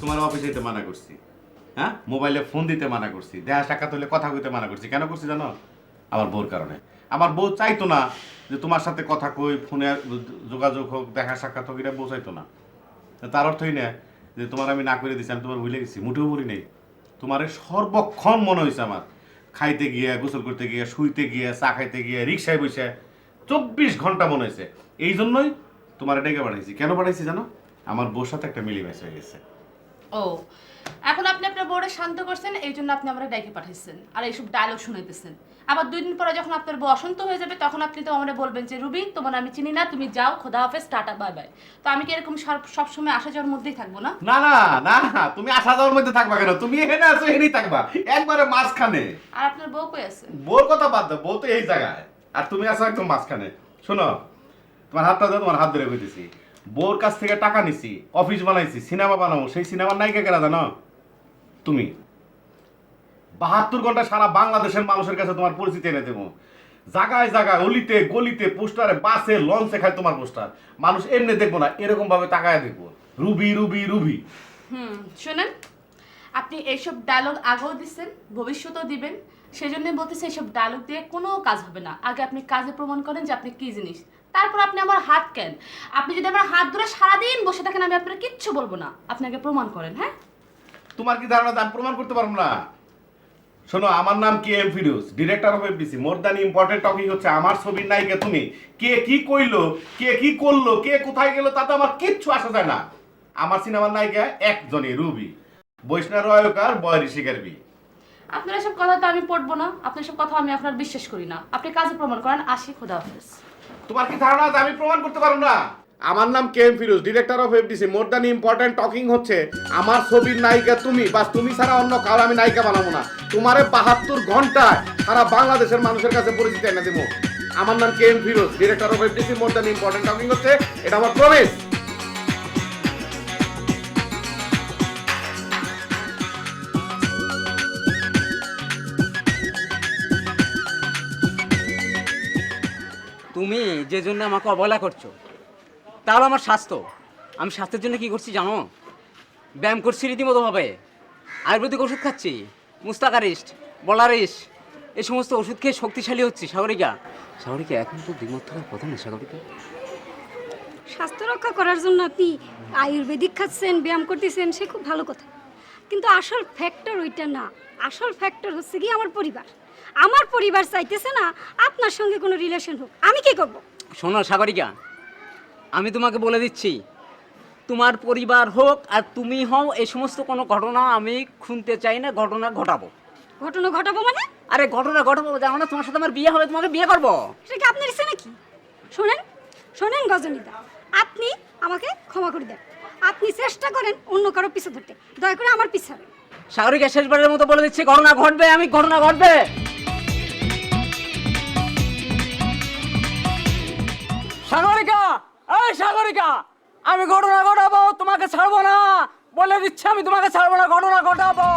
তোমার অফিসে যেতে মানা করছি। হ্যাঁ? মোবাইলে ফোন দিতে মানা করছি। দেখা সাক্ষাৎ হলে কথা কইতে মানা করছি। কেন করছি জানো? আমার বউর কারণে। আমার বউ চাইতো না যে তোমার সাথে কথা কই ফোনে যোগাযোগ হোক, দেখা সাক্ষাৎ হোক, এটা বউ চাইতো না। তার অর্থই না যে তোমার আমি না করে দিচ্ছি আমি তোমার ভুলে গেছি। মুঠেও বলি নেই। তোমার সর্বক্ষণ মনে হয়েছে আমার। খাইতে গিয়ে, গোসল করতে গিয়ে, শুইতে গিয়ে, চা খাইতে গিয়ে, রিক্সায় বসে চব্বিশ ঘণ্টা মনে হয়েছে এই জন্যই তোমার ডেকে পাঠাইছি। কেন পাঠাইছি জানো? আমার বউর সাথে একটা মিলিমেশ হয়ে গেছে। ও এখন আপনি আপনার বোর্ডে শান্ত করছেন এই জন্য আপনি আমরা ডাইকে পাঠাইছেন আর এইসব ডায়লগ শুনাইতেছেন। আবার দুই দিন পরে যখন আপনার বউ অসন্ত হয়ে যাবে তখন আপনি তো আমরা বলবেন যে রুবি তোমার আমি চিনি না তুমি যাও খোদা হাফেজ টাটা বাই বাই। তো আমি কি এরকম সব- সবসময় আসা যাওয়ার মধ্যেই থাকব না? না না না তুমি আসা যাওয়ার মধ্যে থাকবা কেন? তুমি এখানে আছো এখানেই থাকবা। একবারে মাঝখানে। আর আপনার বউ কই আছে? বোর কথা বাদ দাও বউ তো এই জায়গায়। আর তুমি আছো একদম মাঝখানে। শোনো তোমার হাতটা দাও তোমার হাত ধরে কইতেছি বোর কাছ থেকে টাকা নিছি অফিস বানাইছি সিনেমা বানাবো, সেই সিনেমার নায়িকা কেনা জানো? তুমি। বাহাত্তর ঘণ্টা সারা বাংলাদেশের মানুষের কাছে তোমার পরিচিতি এনে দেবো। জায়গায় জায়গায় অলিতে, গলিতে, পোস্টারে, বাসে, লঞ্চে খায় তোমার পোস্টার। মানুষ এমনি দেখব না এরকম ভাবে তাকায় দেখব। Ruby Ruby Ruby. হুম, শুনেন, আপনি এইসব ডায়লগ আগেও দিচ্ছেন ভবিষ্যতেও দিবেন। সেই জন্য বলতেছি এইসব ডায়লগ দিয়ে কোনো কাজ হবে না। আগে আপনি কাজে প্রমাণ করেন যে আপনি কি জিনিস তারপর আপনি আমার হাত কেন? আপনি যদি আমার হাত ধরে সারাদিন বসে থাকেন আমি আপনার কিচ্ছু বলব না। আপনাকে প্রমাণ করেন হ্যাঁ? তোমার কি ধারণা আমি প্রমাণ করতে পারব না? শোনো আমার নাম K M Firoz director of FDC more than important topic হচ্ছে আমার ছবির নায়িকা তুমি। কে কি কইলো কে কি করল কে কোথায় গেল তাতে আমার কিচ্ছু আসা যায় না। আমার সিনেমার নায়িকা একজনই রুবি। বৈষ্ণব রয়কার বয় ঋষিকার বি আপনার এসব কথা তো আমি পড়ব না। আপনার সব কথা আমি আপনার বিশ্বাস করি না। আপনি কাজে প্রমাণ করেন। আসি খোদা হাফেজ। তোমার কি ধারণা আছে? আমি প্রমাণ করতে পারব না। আমার নাম K M Firoz director of FDC more than important talking হচ্ছে, আমার ছবির নায়িকা তুমি, বাস তুমি ছাড়া অন্য কারও আমি নায়িকা বানাবো না। তোমারে বাহাত্তর ঘন্টায় সারা বাংলাদেশের মানুষের কাছে পরিচিত এনে দেবো। আমার নাম K M Firoz director of FDC more than important talking হচ্ছে, এটা আমার প্রমিস তুমি যে জন্য আমাকে অবহেলা করছ, তাহলে আমার স্বাস্থ্য। আমি স্বাস্থ্যের জন্য কি করছি জানো? ব্যায়াম করছি রীতিমতোভাবে। আয়ুর্বেদিক ওষুধ খাচ্ছি মুস্তাকারিস্ট বলারিস্ট এই সমস্ত ওষুধ খেয়ে শক্তিশালী হচ্ছি, সাগরিকা। সাগরিকা, এখন তো দ্বিমত থাকার কথা না, সাগরিকা। স্বাস্থ্য রক্ষা করার জন্য আপনি আয়ুর্বেদিক খাচ্ছেন, ব্যায়াম করতেছেন, সে খুব ভালো কথা। কিন্তু আসল ফ্যাক্টর ওইটা না। আসল ফ্যাক্টর হচ্ছে কি আমার পরিবার। আমার পরিবার চাইতেছে না আপনার সঙ্গে কোনো রিলেশন হোক। আমি কি করব? শোনো সাগরিকা আমি তোমাকে বলে দিচ্ছি তোমার পরিবার হোক আর তুমি হও এই সমস্ত কোনো ঘটনা আমি শুনতে চাই না ঘটনা ঘটাবো। ঘটনা ঘটাবো মানে? আরে ঘটনা ঘটাবো জানো না তোমার সাথে আমার বিয়ে হবে তোমাকে বিয়ে করব। সেটা কি আপনার ইচ্ছে নাকি? শোনেন শোনেন গজনীদা আপনি আমাকে ক্ষমা করে দেন। আপনি চেষ্টা করেন অন্য কারও পিছু ধরতে। দয়া করে আমার পিছাবে সাগরিকা শেষবারের মতো বলে দিচ্ছি, ঘটনা ঘটবে, আমি ঘটনা ঘটবে। সাগরিকা, এই সাগরিকা, আমি ঘটনা ঘটাবো, তোমাকে ছাড়বো না। বলে দিচ্ছি, আমি তোমাকে ছাড়বো না, ঘটনা ঘটাবো।